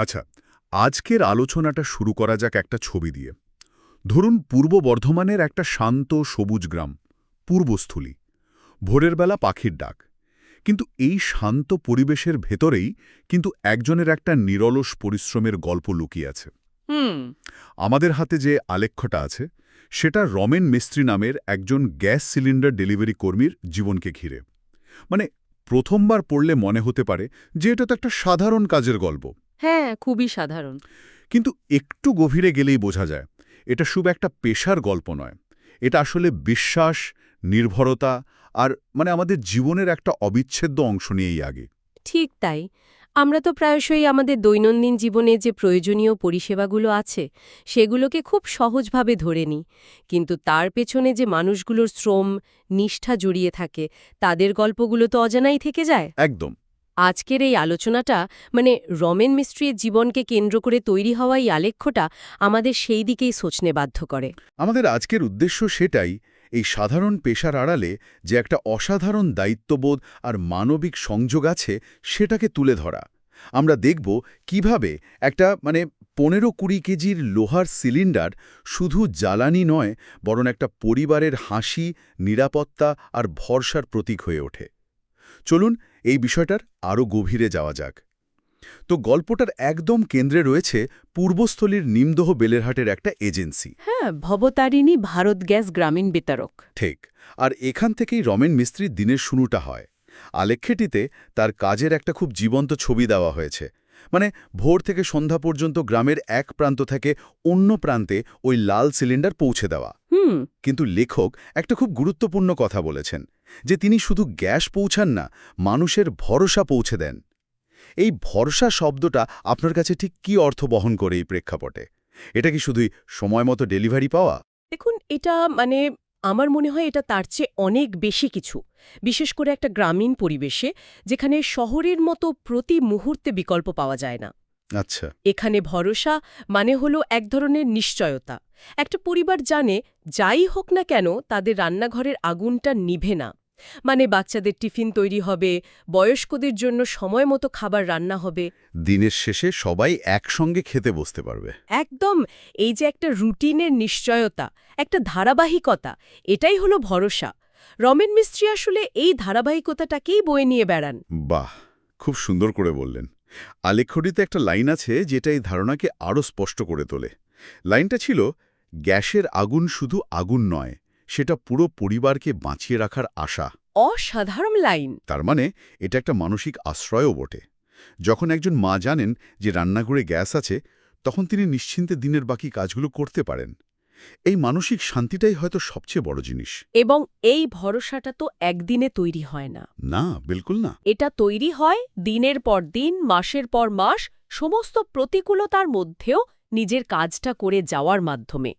আচ্ছা আজকের আলোচনাটা শুরু করা যাক একটা ছবি দিয়ে। ধরুন পূর্ব বর্ধমানের একটা শান্ত সবুজ গ্রাম পূর্বস্থলী ভোরের বেলা পাখির ডাক। কিন্তু এই শান্ত পরিবেশের ভেতরেই কিন্তু একজনের একটা নিরলস পরিশ্রমের গল্প লুকিয়ে আছে। হুম। আমাদের হাতে যে আলেখ্যটা আছে সেটা রমেন মিস্ত্রি নামের একজন গ্যাস সিলিন্ডার ডেলিভারি কর্মীর জীবনকে ঘিরে। মানে প্রথমবার পড়লে মনে হতে পারে যে এটা তো একটা সাধারণ কাজের গল্প। হ্যাঁ খুবই সাধারণ। কিন্তু একটু গভীরে গেলেই বোঝা যায় এটা শুভ একটা পেশার গল্প নয়। এটা আসলে বিশ্বাস নির্ভরতা আর মানে আমাদের জীবনের একটা অবিচ্ছেদ্য অংশ নিয়েই আগে। ঠিক তাই। আমরা তো প্রায়শই আমাদের দৈনন্দিন জীবনে যে প্রয়োজনীয় পরিষেবাগুলো আছে সেগুলোকে খুব সহজভাবে ধরে নিই। কিন্তু তার পেছনে যে মানুষগুলোর শ্রম নিষ্ঠা জড়িয়ে থাকে তাদের গল্পগুলো তো অজানাই থেকে যায়। একদম। আজকের এই আলোচনাটা মানে রমেন মিস্ত্রির জীবনকে কেন্দ্র করে তৈরি হওয়া এই আলেখ্যটা আমাদের সেই দিকেই সোচনে বাধ্য করে। আমাদের আজকের উদ্দেশ্য সেটাই, এই সাধারণ পেশার আড়ালে যে একটা অসাধারণ দায়িত্ববোধ আর মানবিক সংযোগ আছে সেটাকে তুলে ধরা। আমরা দেখব কীভাবে একটা মানে পনেরো কুড়ি কেজির লোহার সিলিন্ডার শুধু জ্বালানি নয়, বরং একটা পরিবারের হাসি, নিরাপত্তা আর ভরসার প্রতীক হয়ে ওঠে। চলুন এই বিষয়টার আরও গভীরে যাওয়া যাক। তো গল্পটার একদম কেন্দ্রে রয়েছে পূর্বস্থলীর নিমদহ বেলেরহাটের একটা এজেন্সি। হ্যাঁ ভবতারিণী ভারত গ্যাস গ্রামীণ বিতরক। ঠিক আর এখান থেকেই রমেন মিস্ত্রির দিনের শুরুটা হয়। আলেখ্যেটিতে তার কাজের একটা খুব জীবন্ত ছবি দেওয়া হয়েছে। মানে ভোর থেকে সন্ধ্যা পর্যন্ত গ্রামের এক প্রান্ত থেকে অন্য প্রান্তে ওই লাল সিলিন্ডার পৌঁছে দেওয়া। কিন্তু লেখক একটা খুব গুরুত্বপূর্ণ কথা বলেছেন যে তিনি শুধু গ্যাস পৌঁছান না মানুষের ভরসা পৌঁছে দেন। এই ভরসা শব্দটা আপনার কাছে ঠিক কি অর্থ বহন করে এই প্রেক্ষাপটে? এটা কি শুধুই সময় মতো ডেলিভারি পাওয়া? দেখুন এটা মানে আমার মনে হয় এটা তার চেয়ে অনেক বেশি কিছু। বিশেষ করে একটা গ্রামীণ পরিবেশে যেখানে শহরের মতো প্রতি মুহূর্তে বিকল্প পাওয়া যায় না। আচ্ছা। এখানে ভরসা মানে হলো এক ধরনের নিশ্চয়তা। একটা পরিবার জানে যাই হোক না কেন তাদের রান্নাঘরের আগুনটা নিভে না। মানে বাচ্চাদের টিফিন তৈরি হবে বয়স্কদের জন্য সময় মতো খাবার রান্না হবে। দিনের শেষে সবাই একসঙ্গে খেতে বসতে পারবে। একদম এই যে একটা রুটিনের নিশ্চয়তা একটা ধারাবাহিকতা এটাই হলো ভরসা। রমেন মিস্ত্রি আসলে এই ধারাবাহিকতাটাকেই বয়ে নিয়ে বেড়ান। বাহ খুব সুন্দর করে বললেন। আলেখ্যটিতে একটা লাইন আছে যেটা এই ধারণাকে আরও স্পষ্ট করে তোলে। লাইনটা ছিল গ্যাসের আগুন শুধু আগুন নয় সেটা পুরো পরিবারকে বাঁচিয়ে রাখার আশা। অসাধারণ লাইন। তার মানে এটা একটা মানসিক আশ্রয়ও বটে। যখন একজন মা জানেন যে রান্নাঘরে গ্যাস আছে তখন তিনি নিশ্চিন্তে দিনের বাকি কাজগুলো করতে পারেন। এই মানসিক শান্তিটাই হয়তো সবচেয়ে বড় জিনিস। এবং এই ভরসাটা তো একদিনে তৈরি হয় না। না বিলকুল না। এটা তৈরি হয় দিনের পর দিন মাসের পর মাস সমস্ত প্রতিকূলতার মধ্যেও নিজের কাজটা করে যাওয়ার মাধ্যমে।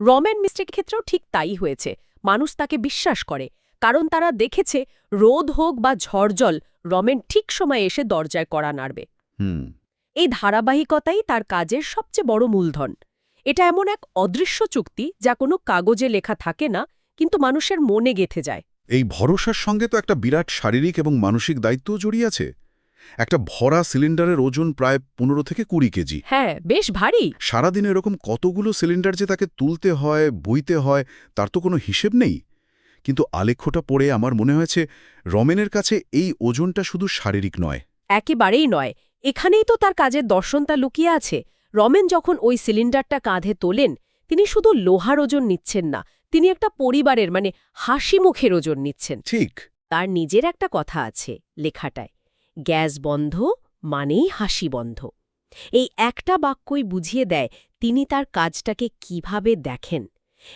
রমেন মিস্টের ক্ষেত্রেও ঠিক তাই হয়েছে। মানুষ তাকে বিশ্বাস করে কারণ তারা দেখেছে রোদ হোক বা ঝড়জল রমেন ঠিক সময়ে এসে দরজায় কড়া নাড়বে। হুম। এই ধারাবাহিকতাই তার কাজের সবচেয়ে বড় মূলধন। এটা এমন এক অদৃশ্য চুক্তি যা কোনো কাগজে লেখা থাকে না কিন্তু মানুষের মনে গেথে যায়। এই ভরসার সঙ্গে তো একটা বিরাট শারীরিক এবং মানসিক দায়িত্বও জড়িয়ে আছে। একটা ভরা সিলিন্ডারের ওজন প্রায় পনেরো থেকে কুড়ি কেজি। হ্যাঁ বেশ ভারী। সারাদিন এরকম কতগুলো সিলিন্ডার যে তাকে তুলতে হয় বইতে হয় তার তো কোনো হিসেব নেই। কিন্তু আলেখ্যটা পড়ে আমার মনে হয়েছে রমেনের কাছে এই ওজনটা শুধু শারীরিক নয়। একেবারেই নয়। এখানেই তো তার কাজের দর্শনটা লুকিয়ে আছে। রমেন যখন ওই সিলিন্ডারটা কাঁধে তোলেন তিনি শুধু লোহার ওজন নিচ্ছেন না তিনি একটা পরিবারের মানে হাসি মুখের ওজন নিচ্ছেন। ঠিক। তার নিজের একটা কথা আছে লেখাটায়। গ্যাস বন্ধ মানেই হাসি বন্ধ। এই একটা বাক্যই বুঝিয়ে দেয় তিনি তার কাজটাকে কীভাবে দেখেন।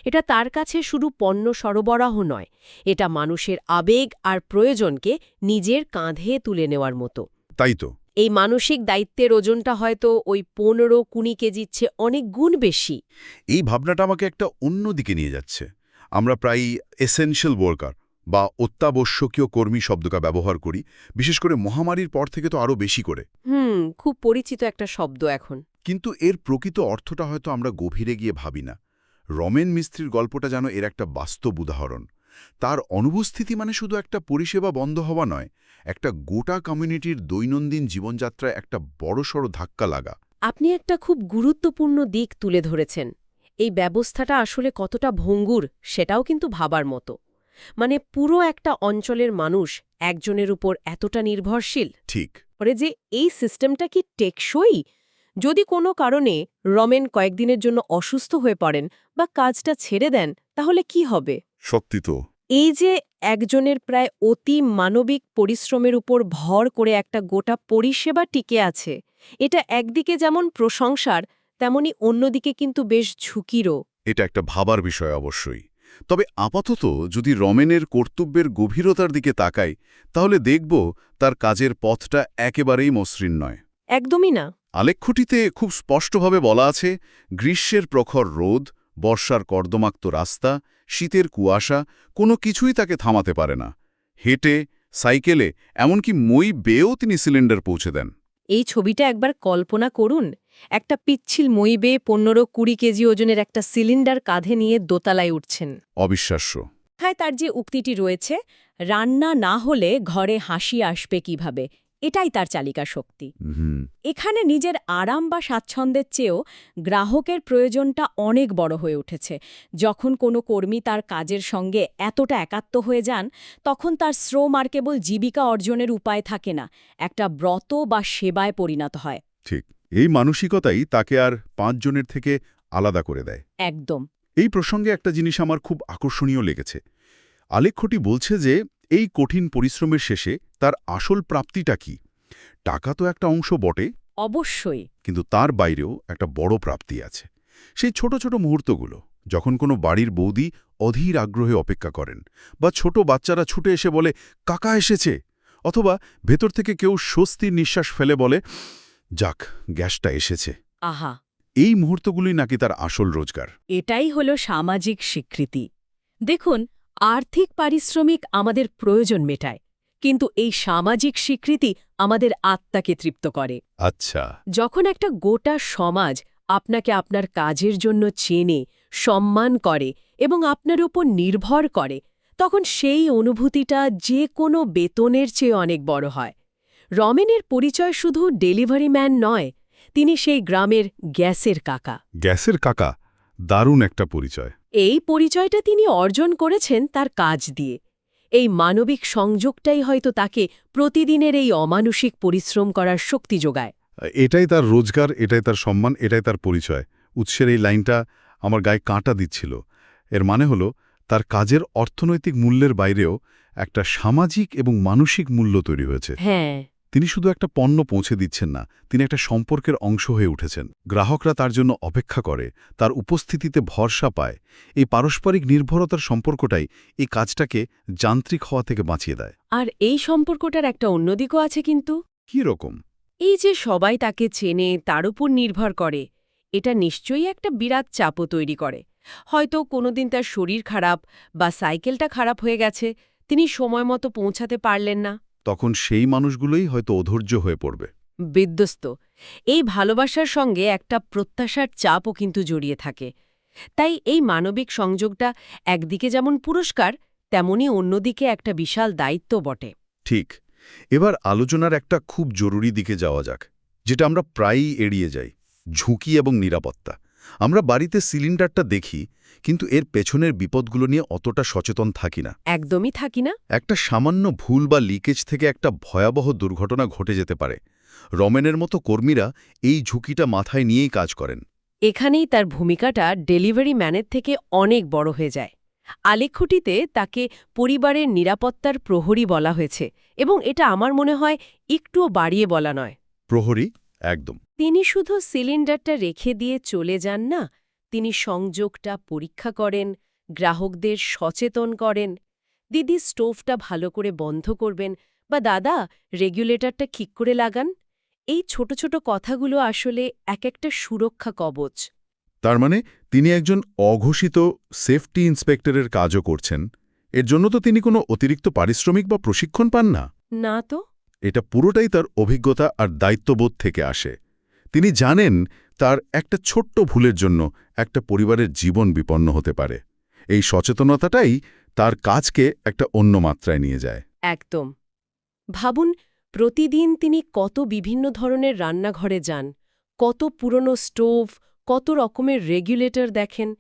এটা তার কাছে শুধু পণ্য সরবরাহ নয় এটা মানুষের আবেগ আর প্রয়োজনকে নিজের কাঁধে তুলে নেওয়ার মতো। তাই তো। এই মানসিক দায়িত্বের ওজনটা হয়তো ওই পনেরো কুড়ি কেজির চেয়ে অনেক গুণ বেশি। এই ভাবনাটা আমাকে একটা অন্য দিকে নিয়ে যাচ্ছে। আমরা প্রায়ই এসেনশিয়াল ওয়ার্কার বা অত্যাবশ্যকীয় কর্মী শব্দটা ব্যবহার করি বিশেষ করে মহামারীর পর থেকে তো আরও বেশি করে। হুম খুব পরিচিত একটা শব্দ এখন। কিন্তু এর প্রকৃত অর্থটা হয়তো আমরা গভীরে গিয়ে ভাবি না। রমেন মিস্ত্রির গল্পটা যেন এর একটা বাস্তব উদাহরণ। তার অনুপস্থিতি মানে শুধু একটা পরিষেবা বন্ধ হওয়া নয় একটা গোটা কমিউনিটির দৈনন্দিন জীবনযাত্রায় একটা বড়সড় ধাক্কা লাগা। আপনি একটা খুব গুরুত্বপূর্ণ দিক তুলে ধরেছেন। এই ব্যবস্থাটা আসলে কতটা ভঙ্গুর সেটাও কিন্তু ভাবার মতো। মানে পুরো একটা অঞ্চলের মানুষ একজনের উপর এতটা নির্ভরশীল। ঠিক। পরে যে এই সিস্টেমটা কি টেকসই? যদি কোনো কারণে রমেন কয়েকদিনের জন্য অসুস্থ হয়ে পড়েন বা কাজটা ছেড়ে দেন তাহলে কি হবে? সত্যি তো। এই যে একজনের প্রায় অতি মানবিক পরিশ্রমের উপর ভর করে একটা গোটা পরিষেবা টিকে আছে এটা একদিকে যেমন প্রশংসার তেমনি অন্যদিকে কিন্তু বেশ ঝুঁকিরও। এটা একটা ভাবার বিষয় অবশ্যই। তবে আপাতত যদি রমেনের কর্তব্যের গভীরতার দিকে তাকাই তাহলে দেখব তার কাজের পথটা একেবারেই মসৃণ নয়। একদমই না। আলেখ্যটিতে খুব স্পষ্টভাবে বলা আছে গ্রীষ্মের প্রখর রোদ বর্ষার কর্দমাক্ত রাস্তা শীতের কুয়াশা কোনো কিছুই তাকে থামাতে পারে না। হেঁটে সাইকেলে এমনকি মই বেয়েও তিনি সিলিন্ডার পৌঁছে দেন। এই ছবিটা একবার কল্পনা করুন একটা পিচ্ছিল মই বেয়ে পনেরো কুড়ি কেজি ওজনের একটা সিলিন্ডার কাঁধে নিয়ে দোতলায় উঠছেন। অবিশ্বাস্য। হ্যাঁ তার যে উক্তিটি রয়েছে রান্না না হলে ঘরে হাসি আসবে কীভাবে? এটাই তার চালিকা শক্তি। এখানে নিজের আরাম বা স্বাচ্ছন্দ্যের চেয়েও গ্রাহকের প্রয়োজনটা অনেক বড় হয়ে উঠেছে। যখন কোনো কর্মী তার কাজের সঙ্গে এতটা একাত্ম হয়ে যান তখন তার শ্রম আর কেবল জীবিকা অর্জনের উপায় থাকে না। একটা ব্রত বা সেবায় পরিণত হয়। ঠিক। এই মানসিকতাই তাকে আর পাঁচজনের থেকে আলাদা করে দেয়। একদম। এই প্রসঙ্গে একটা জিনিস আমার খুব আকর্ষণীয় লেগেছে। আলেখ্যটি বলছে যে এই কঠিন পরিশ্রমের শেষে তার আসল প্রাপ্তিটা কি? টাকা তো একটা অংশ বটে। অবশ্যই। কিন্তু তার বাইরেও একটা বড় প্রাপ্তি আছে। সেই ছোট ছোট মুহূর্তগুলো যখন কোনো বাড়ির বৌদি অধীর আগ্রহে অপেক্ষা করেন বা ছোট বাচ্চারা ছুটে এসে বলে কাকা এসেছে! অথবা ভেতর থেকে কেউ স্বস্তির নিঃশ্বাস ফেলে বলে যাক গ্যাসটা এসেছে। আহা। এই মুহূর্তগুলোই নাকি তার আসল রোজগার। এটাই হল সামাজিক স্বীকৃতি। দেখুন আর্থিক পারিশ্রমিক আমাদের প্রয়োজন মেটায় কিন্তু এই সামাজিক স্বীকৃতি আমাদের আত্মাকে তৃপ্ত করে। আচ্ছা। যখন একটা গোটা সমাজ আপনাকে আপনার কাজের জন্য চেনে সম্মান করে এবং আপনার উপর নির্ভর করে তখন সেই অনুভূতিটা যে কোনো বেতনের চেয়ে অনেক বড় হয়। রমেনের পরিচয় শুধু ডেলিভারি ম্যান নয় তিনি সেই গ্রামের গ্যাসের কাকা। গ্যাসের কাকা? দারুণ একটা পরিচয়। এই পরিচয়টা তিনি অর্জন করেছেন তার কাজ দিয়ে। এই মানবিক সংযোগটাই হয়তো তাকে প্রতিদিনের এই অমানসিক পরিশ্রম করার শক্তি যোগায়। এটাই তার রোজগার এটাই তার সম্মান এটাই তার পরিচয়। উৎসের এই লাইনটা আমার গায়ে কাঁটা দিচ্ছিল। এর মানে হলো তার কাজের অর্থনৈতিক মূল্যের বাইরেও একটা সামাজিক এবং মানসিক মূল্য তৈরি হয়েছে। হ্যাঁ। তিনি শুধু একটা পণ্য পৌঁছে দিচ্ছেন না তিনি একটা সম্পর্কের অংশ হয়ে উঠেছেন। গ্রাহকরা তার জন্য অপেক্ষা করে তার উপস্থিতিতে ভরসা পায়। এই পারস্পরিক নির্ভরতার সম্পর্কটাই এই কাজটাকে যান্ত্রিক হওয়া থেকে বাঁচিয়ে দেয়। আর এই সম্পর্কটার একটা অন্যদিকও আছে কিন্তু। কী রকম? এই যে সবাই তাকে চেনে তার উপর নির্ভর করে এটা নিশ্চয়ই একটা বিরাট চাপও তৈরি করে। হয়তো কোনোদিন তার শরীর খারাপ বা সাইকেলটা খারাপ হয়ে গেছে তিনি সময় মতো পৌঁছাতে পারলেন না। তখন সেই মানুষগুলোই হয়তো অধৈর্য হয়ে পড়বে। বিধ্বস্ত। এই ভালোবাসার সঙ্গে একটা প্রত্যাশার চাপও কিন্তু জড়িয়ে থাকে। তাই এই মানবিক সংযোগটা একদিকে যেমন পুরস্কার তেমনি অন্যদিকে একটা বিশাল দায়িত্ব বটে। ঠিক। এবার আলোচনার একটা খুব জরুরি দিকে যাওয়া যাক যেটা আমরা প্রায়ই এড়িয়ে যাই ঝুঁকি এবং নিরাপত্তা। আমরা বাড়িতে সিলিন্ডারটা দেখি কিন্তু এর পেছনের বিপদগুলো নিয়ে অতটা সচেতন থাকি না। একদমই থাকি না। একটা সামান্য ভুল বা লিকেজ থেকে একটা ভয়াবহ দুর্ঘটনা ঘটে যেতে পারে। রমেনের মতো কর্মীরা এই ঝুঁকিটা মাথায় নিয়েই কাজ করেন। এখানেই তার ভূমিকাটা ডেলিভারি ম্যানের থেকে অনেক বড় হয়ে যায়। আলেখ্যটিতে তাকে পরিবারের নিরাপত্তার প্রহরী বলা হয়েছে এবং এটা আমার মনে হয় একটুও বাড়িয়ে বলা নয়। প্রহরী? একদম। তিনি শুধু সিলিন্ডারটা রেখে দিয়ে চলে যান না তিনি সংযোগটা পরীক্ষা করেন গ্রাহকদের সচেতন করেন। দিদি স্টোভটা ভালো করে বন্ধ করবেন বা দাদা রেগুলেটরটা ঠিক করে লাগান। এই ছোট ছোট কথাগুলো আসলে এক একটা সুরক্ষা কবচ। তার মানে তিনি একজন অঘোষিত সেফটি ইন্সপেক্টরের কাজও করছেন। এর জন্য তো তিনি কোনো অতিরিক্ত পারিশ্রমিক বা প্রশিক্ষণ পান না? না তো। এটা পুরোটাই তার অভিজ্ঞতা আর দায়িত্ববোধ থেকে আসে। তিনি জানেন তার একটা ছোট্ট ভুলের জন্য একটা পরিবারের জীবন বিপন্ন হতে পারে। এই সচেতনতাটাই তার কাজকে একটা অন্য মাত্রায় নিয়ে যায়। একদম। ভাবুন, প্রতিদিন তিনি কত বিভিন্ন ধরনের রান্নাঘরে যান, কত পুরনো স্টোভ, কত রকমের রেগুলেটর দেখেন।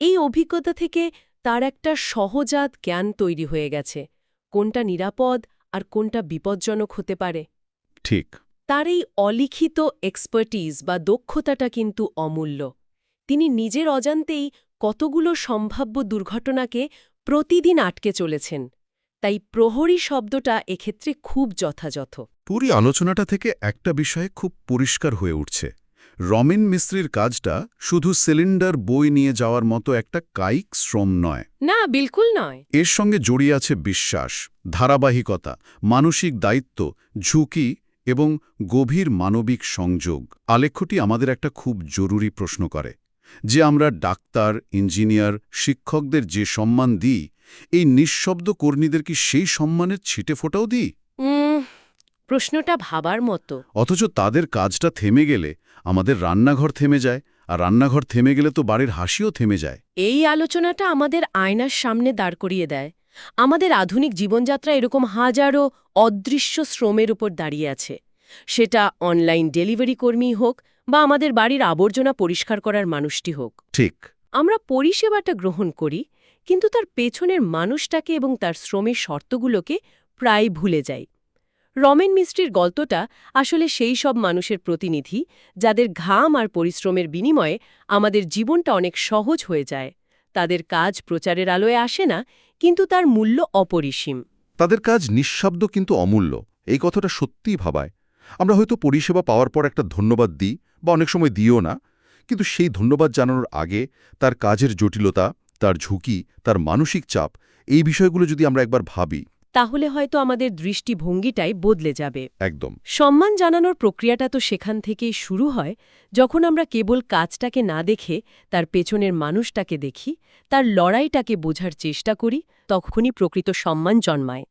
এই অভিজ্ঞতা থেকে তার একটা সহজাত জ্ঞান তৈরি হয়ে গেছে। কোনটা নিরাপদ আর কোনটা বিপজ্জনক হতে পারে। ঠিক। তার এই অলিখিত এক্সপার্টিজ বা দক্ষতাটা কিন্তু অমূল্য। তিনি নিজের অজান্তেই কতগুলো সম্ভাব্য দুর্ঘটনাকে প্রতিদিন আটকে চলেছেন। তাই প্রহরী শব্দটা এক্ষেত্রে খুব যথাযথ। পুরী আলোচনাটা থেকে একটা বিষয়ে খুব পরিষ্কার হয়ে উঠছে। রমেন মিস্ত্রির কাজটা শুধু সিলিন্ডার বই নিয়ে যাওয়ার মতো একটা কায়িক শ্রম নয়। না বিলকুল নয়। এর সঙ্গে জড়িয়ে আছে বিশ্বাস ধারাবাহিকতা মানসিক দায়িত্ব ঝুঁকি এবং গভীর মানবিক সংযোগ। আলেখ্যটি আমাদের একটা খুব জরুরি প্রশ্ন করে। যে আমরা ডাক্তার ইঞ্জিনিয়ার শিক্ষকদের যে সম্মান দিই এই নিঃশব্দ কর্মীদের কি সেই সম্মানের ছিটে ফোটাও দিই? প্রশ্নটা ভাবার মতো। অথচ তাদের কাজটা থেমে গেলে আমাদের রান্নাঘর থেমে যায় আর রান্নাঘর থেমে গেলে তো বাড়ির হাসিও থেমে যায়। এই আলোচনাটা আমাদের আয়নার সামনে দাঁড় করিয়ে দেয়। আমাদের আধুনিক জীবনযাত্রা এরকম হাজারো অদৃশ্য শ্রমের উপর দাঁড়িয়ে আছে। সেটা অনলাইন ডেলিভারি কর্মী হোক বা আমাদের বাড়ির আবর্জনা পরিষ্কার করার মানুষটি হোক। ঠিক। আমরা পরিষেবাটা গ্রহণ করি কিন্তু তার পেছনের মানুষটাকে এবং তার শ্রমের শর্তগুলোকে প্রায় ভুলে যাই। রমেন মিস্ত্রির গল্পটা আসলে সেই সব মানুষের প্রতিনিধি যাদের ঘাম আর পরিশ্রমের বিনিময়ে আমাদের জীবনটা অনেক সহজ হয়ে যায়। তাদের কাজ প্রচারের আলোয় আসে না, কিন্তু তার মূল্য অপরিসীম। তাদের কাজ নিঃশব্দ কিন্তু অমূল্য, এই কথাটা সত্যিই ভাবায়। আমরা হয়তো পরিষেবা পাওয়ার পর একটা ধন্যবাদ দিই, বা অনেক সময় দিও না, কিন্তু সেই ধন্যবাদ জানানোর আগে তার কাজের জটিলতা, তার ঝুঁকি, তার মানসিক চাপ, এই বিষয়গুলো যদি আমরা একবার ভাবি তাহলে হয়তো আমাদের দৃষ্টিভঙ্গিটাই বদলে যাবে। একদম। সম্মান জানানোর প্রক্রিয়াটা তো সেখান থেকেই শুরু হয় যখন আমরা কেবল কাজটাকে না দেখে তার পেছনের মানুষটাকে দেখি তার লড়াইটাকে বোঝার চেষ্টা করি তখনই প্রকৃত সম্মান জন্মায়।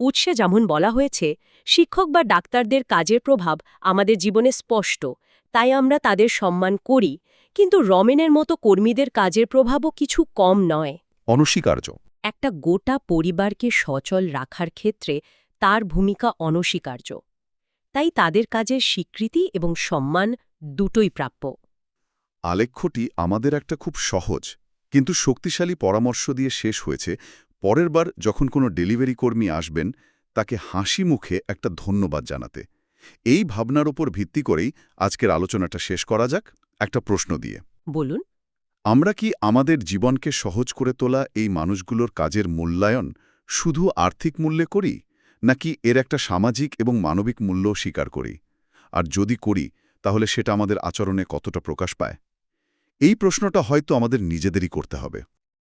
উৎসে যেমন বলা হয়েছে শিক্ষক বা ডাক্তারদের কাজের প্রভাব আমাদের জীবনে স্পষ্ট তাই আমরা তাদের সম্মান করি কিন্তু রমেনের মতো কর্মীদের কাজের প্রভাবও কিছু কম নয়। অনস্বীকার্য। একটা গোটা পরিবারকে সচল রাখার ক্ষেত্রে তার ভূমিকা অনস্বীকার্য। তাই তাদের কাজের স্বীকৃতি এবং সম্মান দুটোই প্রাপ্য। আলেখ্যটি আমাদের একটা খুব সহজ কিন্তু শক্তিশালী পরামর্শ দিয়ে শেষ হয়েছে পরের বার যখন কোনো ডেলিভারি কর্মী আসবেন তাকে হাসি মুখে একটা ধন্যবাদ জানাতে। এই ভাবনার ওপর ভিত্তি করেই আজকের আলোচনাটা শেষ করা যাক একটা প্রশ্ন দিয়ে। বলুন। আমরা কি আমাদের জীবনকে সহজ করে তোলা এই মানুষগুলোর কাজের মূল্যায়ন শুধু আর্থিক মূল্যে করি, নাকি এর একটা সামাজিক এবং মানবিক মূল্য স্বীকার করি? আর যদি করি, তাহলে সেটা আমাদের আচরণে কতটা প্রকাশ পায়? এই প্রশ্নটা হয়তো আমাদের নিজেদেরই করতে হবে।